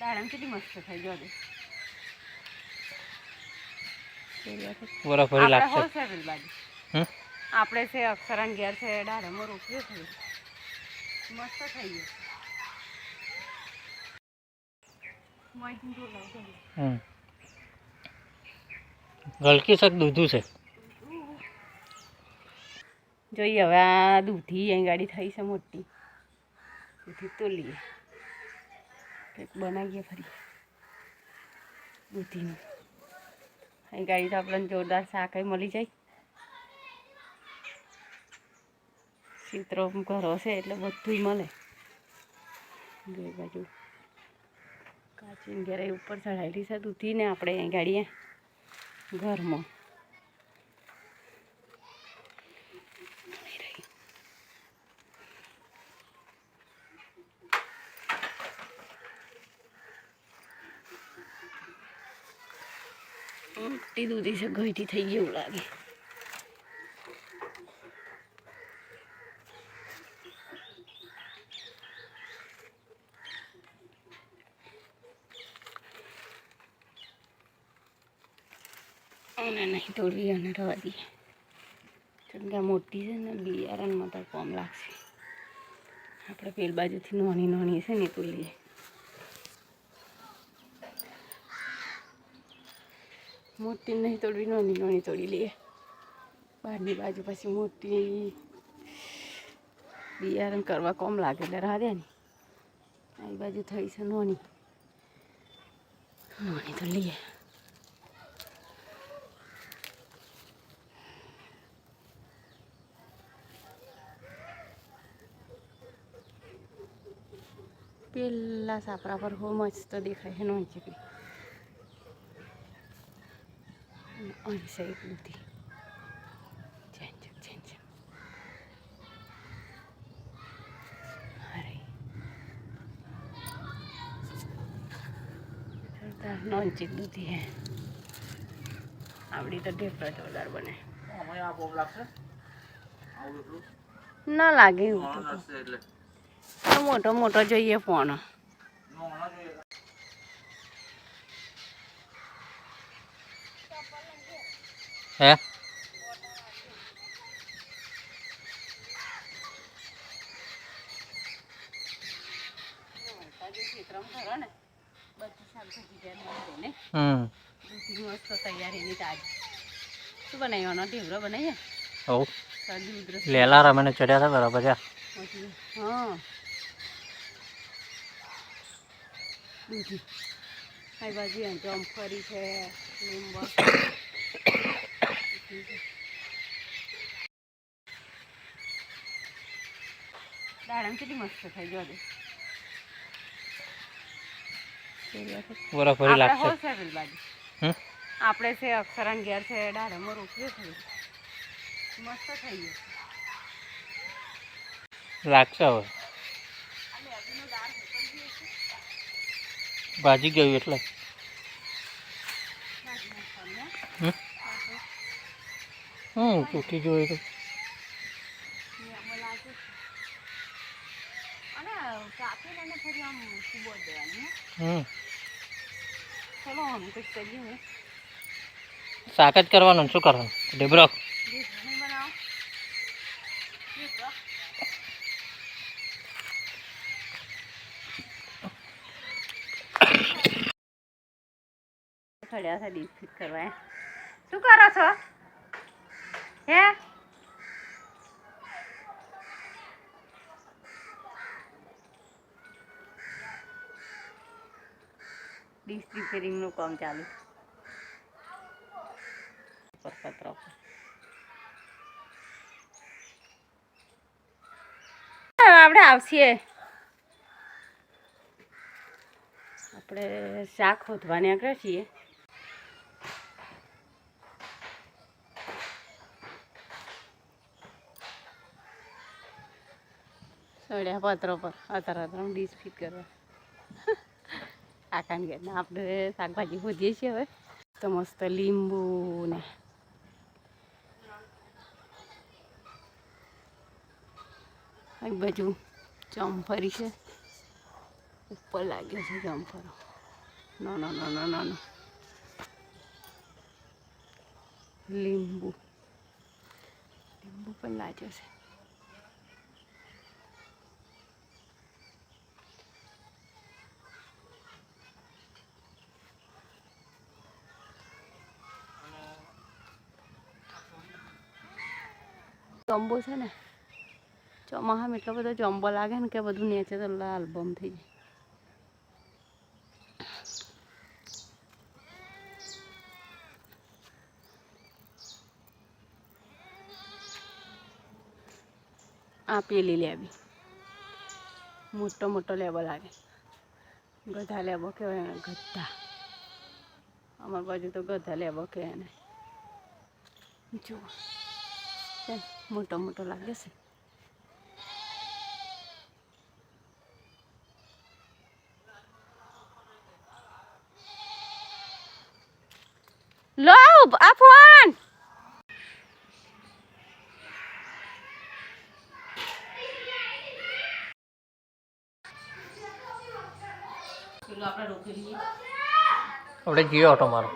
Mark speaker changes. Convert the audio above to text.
Speaker 1: દાડમ કેટલી મસ્ત થઈ જો દે
Speaker 2: બરફ ભરી
Speaker 1: આપણે
Speaker 2: લાગશે.
Speaker 1: હોલસેલ બાજુ. આપણે છે અક્ષરાન ઘેર છે દાડમો રોપ્યો છે. મસ્ત થઈ ગયો.
Speaker 2: ગલકી શક દૂધું છે.
Speaker 1: જોઈએ હવે આ દૂધી અહીં ગાડી થઈ છે મોટી. દૂધી તો લઈએ કંઈક બનાવીએ ફરી. દૂધીનું. અહીં ગાડી તો આપણને જોરદાર શાક મળી જાય. ચિત્રો ઘરો છે એટલે બધું મળે. બે બાજુ. કાચીને ઘેરાઈ ઉપર ચડાયેલી છે દૂધીને આપણે અહીં ગાડીએ ઘરમાં. મોટી દૂધી છે ઘઈટી થઈ ગયું લાગે. અને નહીં તોડવી અને રવા દઈએ. કેમ મોટી છે ને, બિયારણમાં તો કોમ લાગશે. આપણે પેલ બાજુથી નાની નાની છે ને તોડીએ મોટી નહીં તોડવી નાની નાની તોડી લઈએ. બહારની બાજુ પછી મોટી બિયારણ કરવા કોમ લાગે એટલે રાધે ને. આ બાજુ થઈ છે નાની. નાની તો લઈએ. પેલા સાપરા પર હો મસ્ત દેખાય છે નોન અહીં સાઈડ બધી ચેન ચેન ચેન ચેન અરે જોરદાર નોન ચીક દૂધી હે આવડી તો ઢેફળા જોરદાર બને ના લાગે એવું મોટો મોટો જોઈએ ફોન
Speaker 2: હે હમ
Speaker 1: મસ્ત તૈયારીની તાજી શું બનાવ્યો ઢેવરો બનાવીએ
Speaker 2: હવ
Speaker 1: શરદી ઉધરસ
Speaker 2: લેલા રમને ચડ્યા હતા બરાબર છે
Speaker 1: હા. દૂધી આ બાજુ અહીં જમફરી છે દાડમ કેટલી મસ્ત થઈ જો દે
Speaker 2: લાગશે.
Speaker 1: હોલસેલ બાજુ. આપણે છે અક્ષરાન ઘેર છે દાડમો રોપ્યો છે. મસ્ત થઈ ગયો
Speaker 2: લાગશે હવે. ભાજી ગયું એટલે. હમ હમ તૂટી ગયું હોય તો
Speaker 1: અને કાપીને એને ફરી આમ સુબો દેવાની
Speaker 2: હમ
Speaker 1: ચલો આમ કંઈક કરીએ હું?
Speaker 2: શાક જ કરવાનું શું કરવાનું? ઢેબરો
Speaker 1: ડીપ ફિટ કરવા હે. શું કરો છો? હે? ડીશ કામ ચાલુ. પત્ર આપણે આવશીએ. આપણે શાક ખોદવા નીકળ્યા છીએ. સળ્યા પત્રો પર અત્યારે અત્યારે ડીશ ફિટ કરવા. કાકાને ઘેર આપણે શાકભાજી ખોદીએ છીએ હવે. તો મસ્ત લીંબુ ને. એક બાજુ ચમફરી છે. ઉપર લાગ્યો છે જામફળો નાનો નાનો નાનો લીંબુ. લીંબુ પણ લાગ્યો છે. જમ્બો છે ને ચોમાસામાં એટલો બધો જમ્બો લાગે ને કે બધું નેચે તો લાલ બમ થઈ જાય. આ પેલી લેવી. મોટો મોટો લેબો લાગે. ગધા લેબો કહેવાય એને, ગધા. અમારી બાજુ તો ગધા લેબો કહે એને. જુઓ. મોટો મોટો લાગે છે. લો આ ફોન પેલું આપણે રોકી લઈએ.
Speaker 2: આપણે જીઓ ઓટો મારો.